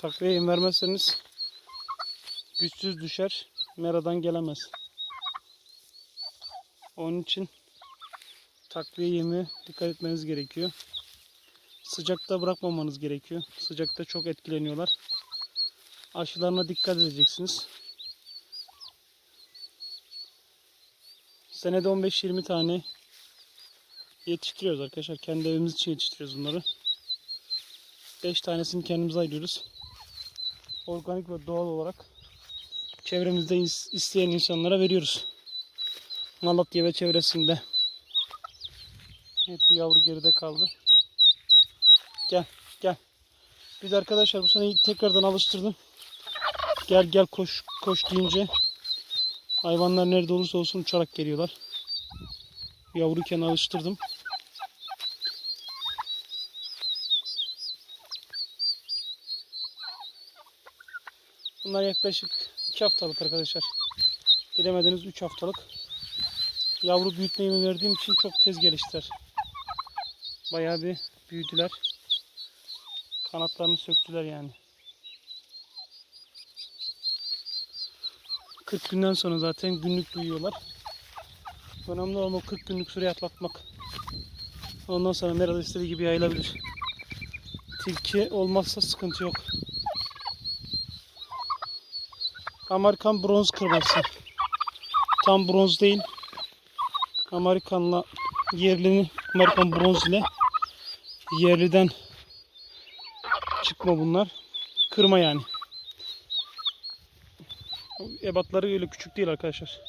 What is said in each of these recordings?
Takviye yem vermezseniz güçsüz düşer. Meradan gelemez. Onun için takviye yemi dikkat etmeniz gerekiyor. Sıcakta bırakmamanız gerekiyor. Sıcakta çok etkileniyorlar. Aşılarına dikkat edeceksiniz. Senede 15-20 tane yetiştiriyoruz arkadaşlar. Kendi evimiz için yetiştiriyoruz bunları. 5 tanesini kendimiz ayırıyoruz. Organik ve doğal olarak çevremizde is- isteyen insanlara veriyoruz. Malatya ve çevresinde. Evet bu yavru geride kaldı. Gel gel. Biz arkadaşlar bu sene tekrardan alıştırdım. Gel gel koş koş deyince hayvanlar nerede olursa olsun uçarak geliyorlar. Yavruyken alıştırdım. Bunlar yaklaşık 2 haftalık arkadaşlar. Bilemediniz 3 haftalık. Yavru büyütme yemi verdiğim için çok tez geliştiler. Bayağı bir büyüdüler. Kanatlarını söktüler yani. 40 günden sonra zaten günlük büyüyorlar. Önemli olan o 40 günlük süreyi atlatmak. Ondan sonra nerede istediği gibi yayılabilir. Tilki olmazsa sıkıntı yok. Amerikan bronz kırması. Tam bronz değil. Amerikanla yerlini Amerikan bronz ile yerliden çıkma bunlar. Kırma yani. Ebatları öyle küçük değil arkadaşlar.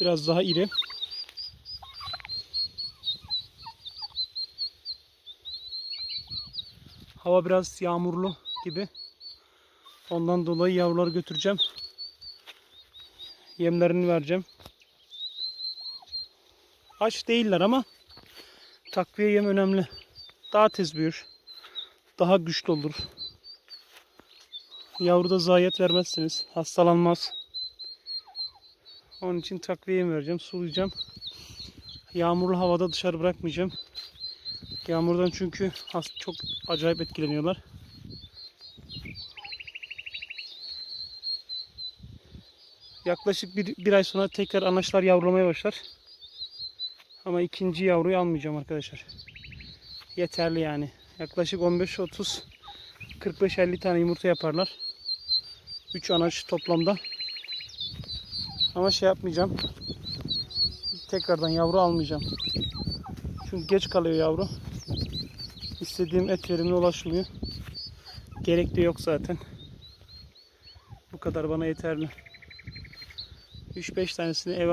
Biraz daha iri. Hava biraz yağmurlu gibi. Ondan dolayı yavruları götüreceğim. Yemlerini vereceğim. Aç değiller ama takviye yem önemli. Daha tez büyür. Daha güçlü olur. Yavruda zayiat vermezsiniz. Hastalanmaz. Onun için takviye yem vereceğim. Sulayacağım. Yağmurlu havada dışarı bırakmayacağım. Yağmurdan çünkü çok acayip etkileniyorlar. Yaklaşık bir, bir ay sonra tekrar anaçlar yavrulamaya başlar. Ama ikinci yavruyu almayacağım arkadaşlar. Yeterli yani. Yaklaşık 15-30 45-50 tane yumurta yaparlar. 3 anaç toplamda. Ama şey yapmayacağım. Tekrardan yavru almayacağım. Çünkü geç kalıyor yavru. İstediğim et verimine ulaşmıyor. Gerek de yok zaten. Bu kadar bana yeterli. 3-5 tanesini eve